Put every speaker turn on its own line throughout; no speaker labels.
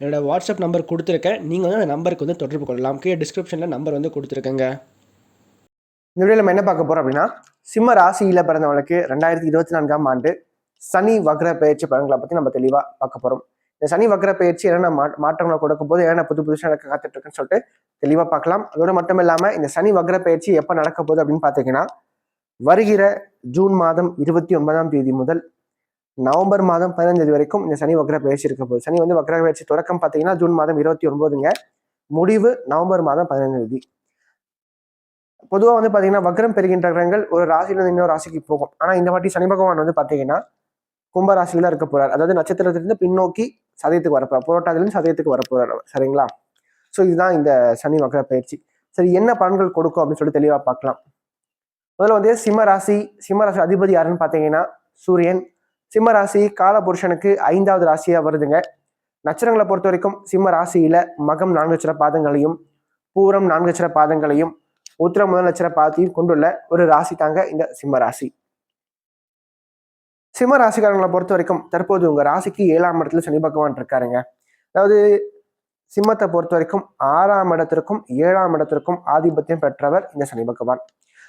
என்னோடய WhatsApp number கொடுத்துருக்கேன். நீங்கள் வந்து அந்த நம்பருக்கு வந்து தொடர்பு கொள்ளலாம். கீழே டிஸ்கிரிப்ஷனில் நம்பர் வந்து கொடுத்துருக்கேங்க.
இந்த வீடியோவில் நம்ம என்ன பார்க்க போகிறோம் அப்படின்னா சிம்ம ராசியில் பிறந்தவங்களுக்கு ரெண்டாயிரத்தி இருபத்தி நான்காம் ஆண்டு சனி வக்ர பயிற்சி பலன்களை பற்றி நம்ம தெளிவாக பார்க்க போகிறோம் இந்த சனி வக்ர பயிற்சி என்னென்ன மா மாற்றங்களை கொடுக்கும் போது என்னென்ன புது புதுசாக நடக்க காத்துட்ருக்குன்னு சொல்லிட்டு தெளிவாக பார்க்கலாம். அதோட மட்டும் இல்லாமல் இந்த சனி வக்ர பயிற்சி எப்போ நடக்க போகுது அப்படின்னு பார்த்தீங்கன்னா வருகிற ஜூன் மாதம் இருபத்தி ஒன்பதாம் தேதி முதல் நவம்பர் மாதம் பதினஞ்சு வரைக்கும் இந்த சனி வக்ர பயிற்சி இருக்க போகுது. சனி வந்து வக்ர பயிற்சி தொடக்கம் பார்த்தீங்கன்னா ஜூன் மாதம் இருபத்தி ஒன்பதுங்க. முடிவு நவம்பர் மாதம் பதினஞ்சு தேதி. பொதுவாக வந்து பார்த்தீங்கன்னா வக்ரம் பெறுகின்ற கிரகங்கள் ஒரு ராசியிலிருந்து இன்னொரு ராசிக்கு போகும். ஆனால் இந்த வாட்டி சனி பகவான் வந்து பார்த்தீங்கன்னா கும்பராசியில தான் இருக்க போறார். அதாவது நட்சத்திரத்திலிருந்து பின்னோக்கி சதயத்துக்கு வரப்போறார். புரோட்டாதிலிருந்து சதயத்துக்கு வரப்போறார் சரிங்களா? ஸோ இதுதான் இந்த சனி வக்ர பயிற்சி. சரி என்ன பலன்கள் கொடுக்கும் அப்படின்னு சொல்லி தெளிவாக பார்க்கலாம். முதல்ல வந்து சிம்ம ராசி சிம்ம ராசி அதிபதி யாருன்னு பார்த்தீங்கன்னா சூரியன் சிம்ம ராசி காலபுருஷனுக்கு ஐந்தாவது ராசியா வருதுங்க. நட்சத்திரங்களை பொறுத்த வரைக்கும் சிம்ம ராசியில மகம் நான்கு லட்சர பாதங்களையும் பூரம் நான்கு லட்சர பாதங்களையும் உத்திரம் முதல் நட்சத்திர பாதத்தையும் கொண்டுள்ள ஒரு ராசி தாங்க இந்த சிம்ம ராசி. சிம்ம ராசிக்காரங்களை பொறுத்த வரைக்கும் தற்போது உங்க ராசிக்கு ஏழாம் இடத்துல சனி பகவான் இருக்காருங்க. அதாவது சிம்மத்தை பொறுத்த வரைக்கும் ஆறாம் இடத்திற்கும் ஏழாம் இடத்திற்கும் ஆதிபத்தியம் பெற்றவர் இந்த சனி பகவான்.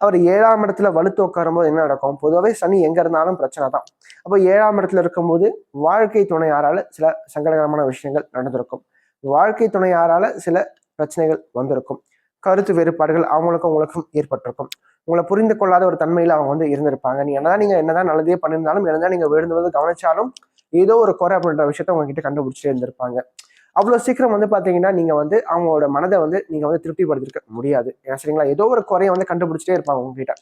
அவர் ஏழாம் இடத்துல வலுத்து உட்காரும் போது என்ன நடக்கும்? பொதுவாகவே சனி எங்க இருந்தாலும் பிரச்சனை தான். அப்போ ஏழாம் இடத்துல இருக்கும்போது வாழ்க்கை துணையாரால சில சங்கடகரமான விஷயங்கள் நடந்திருக்கும். வாழ்க்கை துணையாரால சில பிரச்சனைகள் வந்திருக்கும். கருத்து வேறுபாடுகள் அவங்களுக்கும் உங்களுக்கும் ஏற்பட்டிருக்கும். உங்களை புரிந்து கொள்ளாத ஒரு தன்மையில் அவங்க வந்து இருந்திருப்பாங்க. நீ என்னதான் நீங்க என்னதான் நல்லதே பண்ணியிருந்தாலும் என்னதான் நீங்க விழுந்து வந்து கவனிச்சாலும் ஏதோ ஒரு குறை அப்படின்ற விஷயத்த உங்ககிட்ட கண்டுபிடிச்சிட்டே இருந்திருப்பாங்க. அவ்வளோ சீக்கிரம் வந்து பார்த்தீங்கன்னா நீங்கள் வந்து அவங்களோட மனதை வந்து நீங்கள் வந்து திருப்திப்படுத்திருக்க முடியாது. ஏன்னா சரிங்களா? ஏதோ ஒரு குறையை வந்து கண்டுபிடிச்சிட்டே இருப்பாங்க உங்ககிட்ட.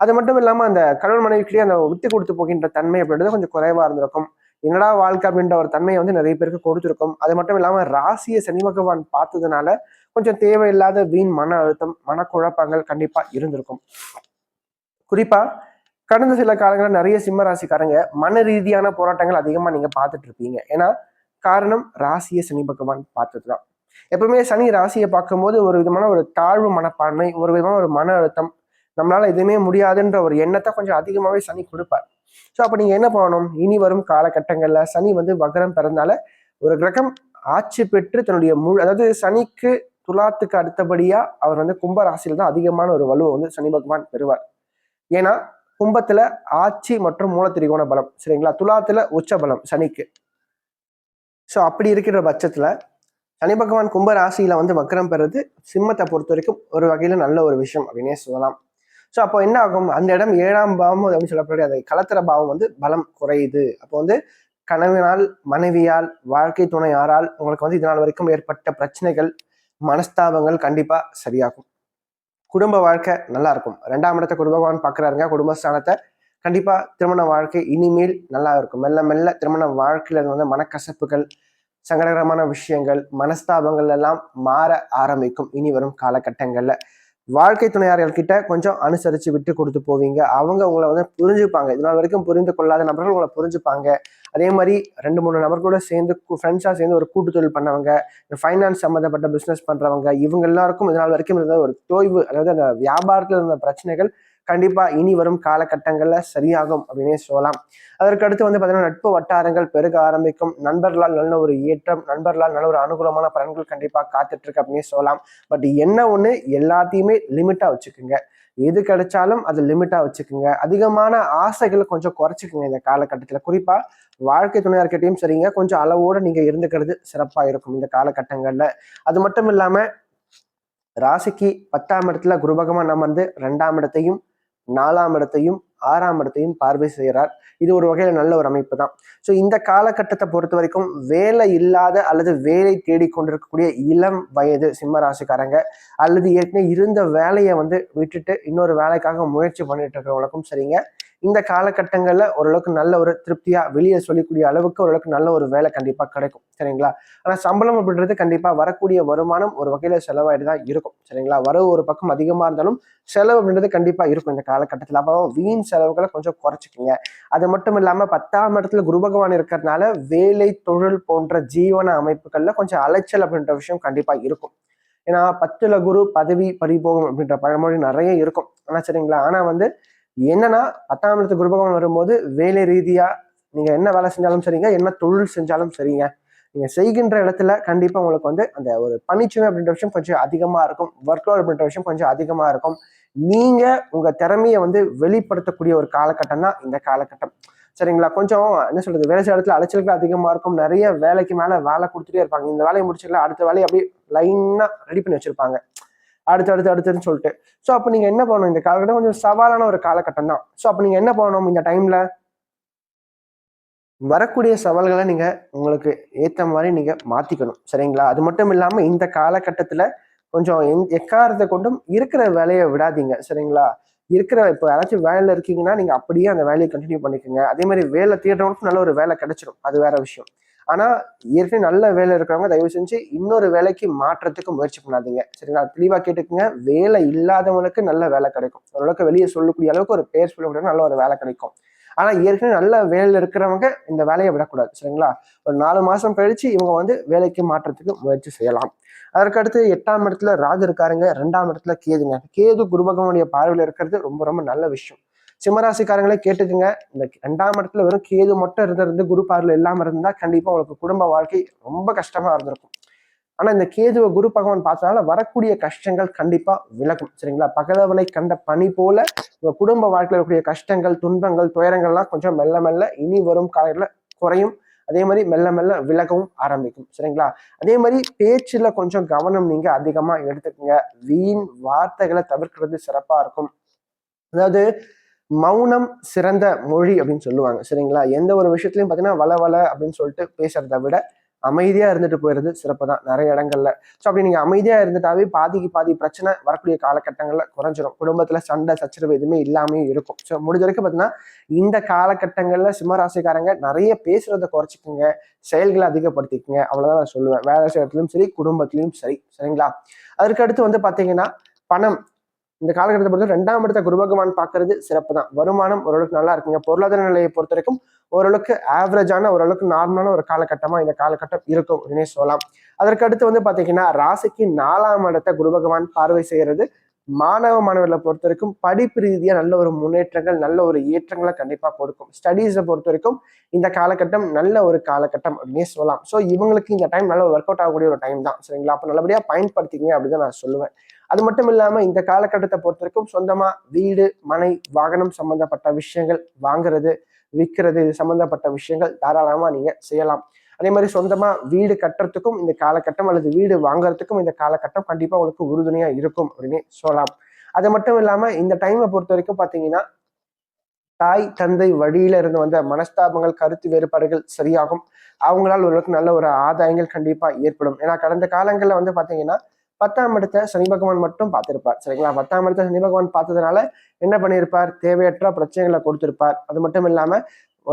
அது மட்டும் இல்லாமல் அந்த கணவன் மனைவிக்கிட்டே அந்த விட்டு கொடுத்து போகின்ற தன்மை அப்படின்றது கொஞ்சம் குறைவாக இருந்திருக்கும். என்னடா வாழ்க்கை அப்படின்ற ஒரு தன்மையை வந்து நிறைய பேருக்கு கொடுத்துருக்கும். அது மட்டும் இல்லாமல் ராசியை சனி பகவான் பார்த்ததுனால கொஞ்சம் தேவையில்லாத வீண் மன அழுத்தம் மனக்குழப்பங்கள் கண்டிப்பா இருந்திருக்கும். குறிப்பா கடந்த சில காலங்களில் நிறைய சிம்ம ராசிக்காரங்க மன ரீதியான போராட்டங்கள் அதிகமா நீங்க பார்த்துட்டு இருப்பீங்க. ஏன்னா காரணம் ராசியை சனி பகவான் பார்த்தது தான் எப்பவுமே சனி ராசியை பார்க்கும்போது ஒரு விதமான ஒரு தாழ்வு மனப்பான்மை ஒரு விதமான ஒரு மன அழுத்தம் நம்மளால எதுவுமே முடியாதுன்ற ஒரு எண்ணத்தை கொஞ்சம் அதிகமாகவே சனி கொடுப்பார். ஸோ அப்போ நீங்க என்ன பண்ணணும்? இனி வரும் காலகட்டங்கள்ல சனி வந்து வக்ரம் பிறந்தால ஒரு கிரகம் ஆட்சி பெற்று தன்னுடைய முழு அதாவது சனிக்கு துலாத்துக்கு அடுத்தபடியா அவர் வந்து கும்ப ராசியில தான் அதிகமான ஒரு வலுவை வந்து சனி பகவான் பெறுவார். ஏன்னா கும்பத்துல ஆட்சி மற்றும் மூலத்திரிகோண பலம் சரிங்களா? துலாத்துல உச்ச பலம் சனிக்கு. ஸோ அப்படி இருக்கிற பட்சத்தில் சனி பகவான் கும்ப ராசியில வந்து வக்ரம் பெறுறது சிம்மத்தை பொறுத்த வரைக்கும் ஒரு வகையில நல்ல ஒரு விஷயம் அப்படின்னே சொல்லலாம். ஸோ அப்போ என்ன ஆகும்? அந்த இடம் ஏழாம் பாவம் அப்படின்னு சொல்லக்கூடிய அதை கலத்திர பாவம் வந்து பலம் குறையுது. அப்போ வந்து கனவினால் மனைவியால் வாழ்க்கை துணை யாரால் உங்களுக்கு வந்து இதனால் வரைக்கும் ஏற்பட்ட பிரச்சனைகள் மனஸ்தாபங்கள் கண்டிப்பாக சரியாகும். குடும்ப வாழ்க்கை நல்லா இருக்கும். ரெண்டாம் இடத்தை குடும்ப பகவான் பார்க்குறாருங்க. குடும்பஸ்தானத்தை கண்டிப்பாக திருமண வாழ்க்கை இனிமேல் நல்லா இருக்கும் மெல்ல மெல்ல திருமண வாழ்க்கையில் வந்து மனக்கசப்புகள் சங்கடகரமான விஷயங்கள் மனஸ்தாபங்கள் எல்லாம் மாற ஆரம்பிக்கும் இனி வரும் காலகட்டங்களில். வாழ்க்கை துணையாளர்கள் கிட்ட கொஞ்சம் அனுசரித்து விட்டு கொடுத்து போவீங்க. அவங்க உங்களை வந்து புரிஞ்சுப்பாங்க. இதனால் வரைக்கும் புரிந்து கொள்ளாத நபர்கள் உங்களை புரிஞ்சுப்பாங்க. அதே மாதிரி ரெண்டு மூணு நபர்களோட சேர்ந்து ஃப்ரெண்ட்ஸாக சேர்ந்து ஒரு கூட்டு தொழில் பண்ணவங்க இந்த ஃபைனான்ஸ் சம்மந்தப்பட்ட பிஸ்னஸ் பண்ணுறவங்க இவங்க எல்லாருக்கும் இதனால் வரைக்கும் இருந்த ஒரு தோய்வு அதாவது அந்த வியாபாரத்தில் இருந்த பிரச்சனைகள் கண்டிப்பா இனி வரும் காலகட்டங்கள்ல சரியாகும் அப்படின்னே சொல்லலாம். அதற்கு அடுத்து வந்து பார்த்தீங்கன்னா நட்பு வட்டாரங்கள் பெருக ஆரம்பிக்கும். நண்பர்களால் நல்ல ஒரு ஏற்றம் நண்பர்களால் நல்ல ஒரு அனுகூலமான பலன்கள் கண்டிப்பா காத்துட்டு இருக்கு அப்படின்னே சொல்லலாம். பட் என்ன ஒண்ணு? எல்லாத்தையுமே லிமிட்டா வச்சுக்கோங்க. எது கிடைச்சாலும் அது லிமிட்டா வச்சுக்கோங்க. அதிகமான ஆசைகளை கொஞ்சம் குறைச்சிக்கோங்க இந்த காலகட்டத்தில். குறிப்பா வாழ்க்கை துணையார்கிட்டையும் சரிங்க. கொஞ்சம் அளவோடு நீங்க இருந்துக்கிறது சிறப்பா இருக்கும் இந்த காலகட்டங்கள்ல. அது மட்டும் இல்லாம ராசிக்கு பத்தாம் இடத்துல குருபகமாக நம்ம வந்து ரெண்டாம் இடத்தையும் நாலாம் இடத்தையும் ஆறாம் இடத்தையும் பார்வை செய்கிறார். இது ஒரு வகையில் நல்ல ஒரு அமைப்பு தான் ஸோ இந்த காலகட்டத்தை பொறுத்த வரைக்கும் வேலை இல்லாத அல்லது வேலை தேடிக்கொண்டிருக்கக்கூடிய இளம் வயது சிம்ம ராசிக்காரங்க அல்லது ஏற்கனவே இருந்த வேலையை வந்து விட்டுட்டு இன்னொரு வேலைக்காக முயற்சி பண்ணிட்டு இருக்கிறவங்களுக்கும் சரிங்க. இந்த காலகட்டங்களில் ஓரளவுக்கு நல்ல ஒரு திருப்தியாக வெளியே சொல்லக்கூடிய அளவுக்கு ஓரளவுக்கு நல்ல ஒரு வேலை கண்டிப்பாக கிடைக்கும். சரிங்களா? ஆனால் சம்பளம் அப்படின்றது கண்டிப்பாக வரக்கூடிய வருமானம் ஒரு வகையில் செலவாயிட்டு தான் இருக்கும். சரிங்களா? வரவு ஒரு பக்கம் அதிகமாக இருந்தாலும் செலவு அப்படின்றது கண்டிப்பாக இருக்கும் இந்த காலகட்டத்தில். அப்போ வீண் செலவுகளை கொஞ்சம் குறைச்சிக்கோங்க. அது மட்டும் இல்லாமல் பத்தாம் இடத்துல குரு பகவான் இருக்கிறதுனால வேலை தொழில் போன்ற ஜீவன அமைப்புகளில் கொஞ்சம் அலைச்சல் அப்படின்ற விஷயம் கண்டிப்பாக இருக்கும். ஏன்னா பத்துல குரு பதவி பறிபோகும் அப்படின்ற பழமொழி நிறைய இருக்கும். ஆனால் சரிங்களா? ஆனால் வந்து என்னன்னா பத்தாம் இடத்து குருபகவான் வரும்போது வேலை ரீதியா நீங்க என்ன வேலை செஞ்சாலும் சரிங்க என்ன தொழில் செஞ்சாலும் சரிங்க. நீங்க செய்கின்ற இடத்துல கண்டிப்பா உங்களுக்கு வந்து அந்த ஒரு பணிச்சுமை அப்படின்ற விஷயம் கொஞ்சம் அதிகமா இருக்கும். ஒர்க் லோட் அப்படின்ற விஷயம் கொஞ்சம் அதிகமா இருக்கும். நீங்க உங்க திறமையை வந்து வெளிப்படுத்தக்கூடிய ஒரு காலகட்டம் தான் இந்த காலகட்டம். சரிங்களா? கொஞ்சம் என்ன சொல்றது? வேலை செய்ய இடத்துல அலைச்சல்கள் அதிகமா இருக்கும். நிறைய வேலைக்கு மேல வேலை கொடுத்துட்டே இருப்பாங்க. இந்த வேலையை முடிச்சுக்கலாம் அடுத்த வேலையை அப்படியே லைனா ரெடி பண்ணி வச்சிருப்பாங்க. அடுத்து அடுத்து அடுத்துன்னு சொல்லிட்டு. ஸோ அப்போ நீங்கள் என்ன பண்ணணும்? இந்த காலகட்டம் கொஞ்சம் சவாலான ஒரு காலகட்டம் தான். ஸோ அப்போ நீங்கள் என்ன பண்ணணும் இந்த டைமில் வரக்கூடிய சவால்களை நீங்கள் உங்களுக்கு ஏற்ற மாதிரி நீங்கள் மாற்றிக்கணும் சரிங்களா? அது மட்டும் இல்லாமல் இந்த காலகட்டத்தில் கொஞ்சம் எந்- எக்காரத்தை கொண்டும் இருக்கிற வேலையை விடாதீங்க. சரிங்களா? இருக்கிற இப்போ யாராச்சும் வேலையில் இருக்கீங்கன்னா நீங்கள் அப்படியே அந்த வேலையை கண்டினியூ பண்ணிக்கோங்க. அதே மாதிரி வேலை தேடுறவங்களுக்கு நல்ல ஒரு வேலை கிடைச்சிடும் அது வேற விஷயம். ஆனா ஏற்கனவே நல்ல வேலை இருக்கிறவங்க தயவு செஞ்சு இன்னொரு வேலைக்கு மாற்றத்துக்கு முயற்சி பண்ணாதீங்க. சரிங்களா? தெளிவா கேட்டுக்கோங்க. வேலை இல்லாதவங்களுக்கு நல்ல வேலை கிடைக்கும். ஓரளவுக்கு வெளியே சொல்லக்கூடிய அளவுக்கு ஒரு பேர் சொல்லக்கூடிய நல்ல ஒரு வேலை கிடைக்கும். ஆனா ஏற்கனவே நல்ல வேலையில் இருக்கிறவங்க இந்த வேலையை விடக்கூடாது. சரிங்களா? ஒரு நாலு மாசம் கழிச்சு இவங்க வந்து வேலைக்கு மாற்றத்துக்கு முயற்சி செய்யலாம். அதற்கடுத்து எட்டாம் இடத்துல ராகு இருக்காருங்க. ரெண்டாம் இடத்துல கேதுங்க. கேது குருபகவனுடைய பார்வையில் இருக்கிறது ரொம்ப ரொம்ப நல்ல விஷயம். சிம்மராசிக்காரங்களே கேட்டுக்குங்க. இந்த ரெண்டாம் இடத்துல வெறும் கேது மட்டும் இருந்திருந்து குரு பார்வையில் இல்லாமல் இருந்தால் கண்டிப்பாக உங்களுக்கு குடும்ப வாழ்க்கை ரொம்ப கஷ்டமாக இருந்திருக்கும். ஆனால் இந்த கேதுவை குரு பகவான் பார்த்தனால வரக்கூடிய கஷ்டங்கள் கண்டிப்பாக விலகும். சரிங்களா? பகலவனை கண்ட பணி போல உங்கள் குடும்ப வாழ்க்கையில் இருக்கக்கூடிய கஷ்டங்கள் துன்பங்கள் துயரங்கள்லாம் கொஞ்சம் மெல்ல மெல்ல இனி வரும் காலங்களில் குறையும். அதே மாதிரி மெல்ல மெல்ல விலகவும் ஆரம்பிக்கும். சரிங்களா? அதே மாதிரி பேச்சில் கொஞ்சம் கவனம் நீங்கள் அதிகமாக எடுத்துக்கோங்க. வீண் வார்த்தைகளை தவிர்க்கிறது சிறப்பாக இருக்கும். அதாவது மௌனம் சிறந்த மொழி அப்படின்னு சொல்லுவாங்க. சரிங்களா? எந்த ஒரு விஷயத்துலையும் பார்த்தீங்கன்னா வள வள அப்படின்னு சொல்லிட்டு பேசுறத விட அமைதியா இருந்துட்டு போயிடுறது சிறப்பு தான் நிறைய இடங்கள்ல. ஸோ அப்படி நீங்க அமைதியா இருந்துட்டாவே பாதிக்கு பாதி பிரச்சனை வரக்கூடிய காலகட்டங்கள்ல குறைஞ்சிரும். குடும்பத்துல சண்டை சச்சரவு எதுவுமே இல்லாமே இருக்கும். ஸோ முடிஞ்ச வரைக்கும் பார்த்தீங்கன்னா இந்த காலகட்டங்கள்ல சிம்மராசிக்காரங்க நிறைய பேசுறத குறைச்சிக்கோங்க. செயல்களை அதிகப்படுத்திக்கோங்க. அவ்வளவுதான் நான் சொல்லுவேன். வேலை செய்யறதுலயும் சரி குடும்பத்திலயும் சரி. சரிங்களா? அதற்கு அடுத்து வந்து பாத்தீங்கன்னா பணம். இந்த காலகட்டத்தை பொறுத்த ரெண்டாம் இடத்த குரு பகவான் பார்க்கறது சிறப்பு தான் வருமானம் ஓரளவுக்கு நல்லா இருக்குங்க. பொருளாதார நிலையை பொறுத்த வரைக்கும் ஓரளவுக்கு ஆவரேஜான ஓரளவுக்கு நார்மலான ஒரு காலகட்டமா இந்த காலகட்டம் இருக்கும் அப்படின்னே சொல்லலாம். அதற்கு அடுத்து வந்து பாத்தீங்கன்னா ராசிக்கு நாலாம் இடத்த குரு பகவான் பார்வை செய்யறது மாணவ மாணவர்களை பொறுத்த வரைக்கும் படிப்பு ரீதியா நல்ல ஒரு முன்னேற்றங்கள் நல்ல ஒரு ஏற்றங்களை கண்டிப்பா கொடுக்கும். ஸ்டடீஸை பொறுத்த வரைக்கும் இந்த காலகட்டம் நல்ல ஒரு காலகட்டம் அப்படின்னே சொல்லலாம். ஸோ இவங்களுக்கு இந்த டைம் நல்ல ஒர்க் அவுட் ஆகக்கூடிய ஒரு டைம் தான். சரிங்களா? அப்போ நல்லபடியா பயன்படுத்திங்க அப்படின்னு நான் சொல்லுவேன். அது மட்டும் இல்லாம இந்த காலகட்டத்தை பொறுத்த வரைக்கும் சொந்தமா வீடு மனை வாகனம் சம்பந்தப்பட்ட விஷயங்கள் வாங்குறது விற்கிறது இது சம்பந்தப்பட்ட விஷயங்கள் தாராளமா நீங்க செய்யலாம். அதே மாதிரி சொந்தமாக வீடு கட்டுறதுக்கும் இந்த காலகட்டம் அல்லது வீடு வாங்குறதுக்கும் இந்த காலகட்டம் கண்டிப்பாக உங்களுக்கு உறுதுணையாக இருக்கும் அப்படின்னு சொல்லலாம். அது மட்டும் இல்லாமல் இந்த டைமை பொறுத்த வரைக்கும் பார்த்தீங்கன்னா தாய் தந்தை வழியில இருந்து வந்த மனஸ்தாபங்கள் கருத்து வேறுபாடுகள் சரியாகும். அவங்களால் ஓரளவுக்கு நல்ல ஒரு ஆதாயங்கள் கண்டிப்பா ஏற்படும். ஏன்னா கடந்த காலங்களில் வந்து பாத்தீங்கன்னா பத்தாம் இடத்த சனி பகவான் மட்டும் பார்த்திருப்பார். சரிங்களா? பத்தாம் இடத்த சனி பகவான் பார்த்ததுனால என்ன பண்ணியிருப்பார்? தேவையற்ற பிரச்சனைகளை கொடுத்திருப்பார். அது மட்டும் இல்லாம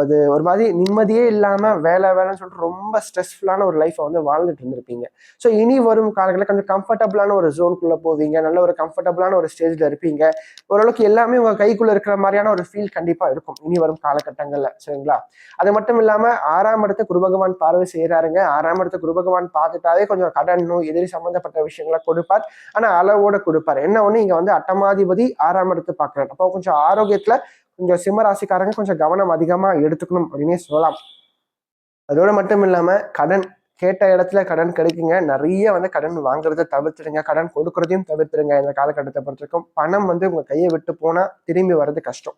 அது ஒரு மாதிரி நிம்மதியே இல்லாமல் வேலை வேலைன்னு சொல்லிட்டு ரொம்ப ஸ்ட்ரெஸ்ஃபுல்லான ஒரு லைஃப்பை வந்து வாழ்ந்துட்டு இருந்திருப்பீங்க. ஸோ இனி வரும் காலங்களில் கொஞ்சம் கம்ஃபர்டபுளான ஒரு ஜோனுக்குள்ளே போவீங்க. நல்ல ஒரு கம்ஃபர்டபுளான ஒரு ஸ்டேஜில் இருப்பீங்க. ஓரளவுக்கு எல்லாமே உங்கள் கைக்குள்ளே இருக்கிற மாதிரியான ஒரு ஃபீல் கண்டிப்பாக இருக்கும் இனி வரும் காலகட்டங்களில் சரிங்களா? அது மட்டும் இல்லாமல் ஆறாம் இடத்த குருபகவான் பார்வை செய்கிறாருங்க ஆறாம் இடத்த குருபகவான் பார்த்துட்டாவே கொஞ்சம் கடன் எதிரி சம்மந்தப்பட்ட விஷயங்களை கொடுப்பார். ஆனால் அளவோட கொடுப்பார். என்ன ஒன்று இங்கே வந்து அட்டமாதிபதி ஆறாம் இடத்து பார்க்குறாரு. அப்போ கொஞ்சம் ஆரோக்கியத்தில் கொஞ்சம் சிம்ம ராசிக்காரங்க கொஞ்சம் கவனம் அதிகமா எடுத்துக்கணும் அப்படின்னே சொல்லலாம். அதோட மட்டும் இல்லாம கடன் கேட்ட இடத்துல கடன் கிடைக்குங்க. நிறைய வந்து கடன் வாங்குறத தவிர்த்துடுங்க. கடன் கொடுக்கறதையும் தவிர்த்துடுங்க. இந்த காலகட்டத்தை பொறுத்திருக்கும். பணம் வந்து உங்க கையை விட்டு போனா திரும்பி வர்றது கஷ்டம்.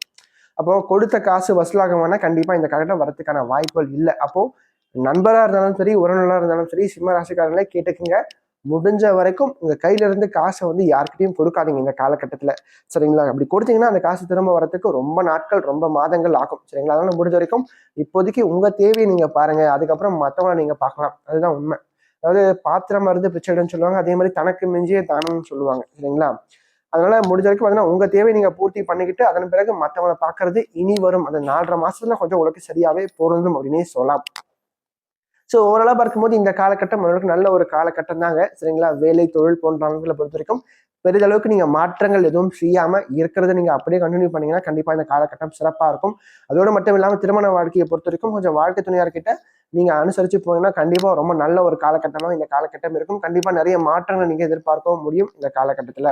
அப்போ கொடுத்த காசு வசூலாக வேணா கண்டிப்பா இந்த காலகட்டம் வரதுக்கான வாய்ப்புகள் இல்லை. அப்போ நண்பரா இருந்தாலும் சரி உறவினராக இருந்தாலும் சரி சிம்ம ராசிக்காரங்களே கேட்டுக்குங்க. முடிஞ்ச வரைக்கும் உங்க கையில இருந்து காசை வந்து யார்கிட்டயும் கொடுக்காதீங்க இந்த காலகட்டத்துல. சரிங்களா? அப்படி கொடுத்தீங்கன்னா அந்த காசு திரும்ப வரத்துக்கு ரொம்ப நாட்கள் ரொம்ப மாதங்கள் ஆகும். சரிங்களா? அதனால முடிஞ்ச வரைக்கும் இப்போதைக்கு உங்க தேவையை நீங்க பாருங்க. அதுக்கப்புறம் மத்தவங்களை நீங்க பார்க்கலாம். அதுதான் உண்மை. அதாவது பாத்திரம் மருந்து பிச்சைடுன்னு சொல்லுவாங்க. அதே மாதிரி தனக்கு மிஞ்சிய தானம்னு சொல்லுவாங்க. சரிங்களா? அதனால முடிஞ்ச வரைக்கும் பார்த்தீங்கன்னா உங்க தேவை நீங்க பூர்த்தி பண்ணிக்கிட்டு அதன் பிறகு மற்றவங்களை பார்க்கறது இனி வரும். அந்த நாலரை மாசத்துல கொஞ்சம் உங்களுக்கு சரியாவே பொருந்தும் அப்படின்னே சொல்லலாம். ஸோ ஓவராலாக பார்க்கும்போது இந்த காலகட்டம் ஓரளவுக்கு நல்ல ஒரு காலகட்டம் தாங்க. சரிங்களா? வேலை தொழில் போன்ற அமைப்புகளை பொறுத்த வரைக்கும் பெரிதளவுக்கு நீங்கள் மாற்றங்கள் எதுவும் செய்யாமல் இருக்கிறத நீங்கள் அப்படியே கண்டினியூ பண்ணீங்கன்னா கண்டிப்பாக இந்த காலகட்டம் சிறப்பாக இருக்கும். அதோடு மட்டும் இல்லாமல் திருமண வாழ்க்கையை பொறுத்த வரைக்கும் கொஞ்சம் வாழ்க்கை துணையார்கிட்ட நீங்கள் அனுசரித்து போனீங்கன்னா கண்டிப்பாக ரொம்ப நல்ல ஒரு காலகட்டமாக இந்த காலகட்டம் இருக்கும். கண்டிப்பாக நிறைய மாற்றங்களை நீங்கள் எதிர்பார்க்கவும் முடியும் இந்த காலகட்டத்தில்.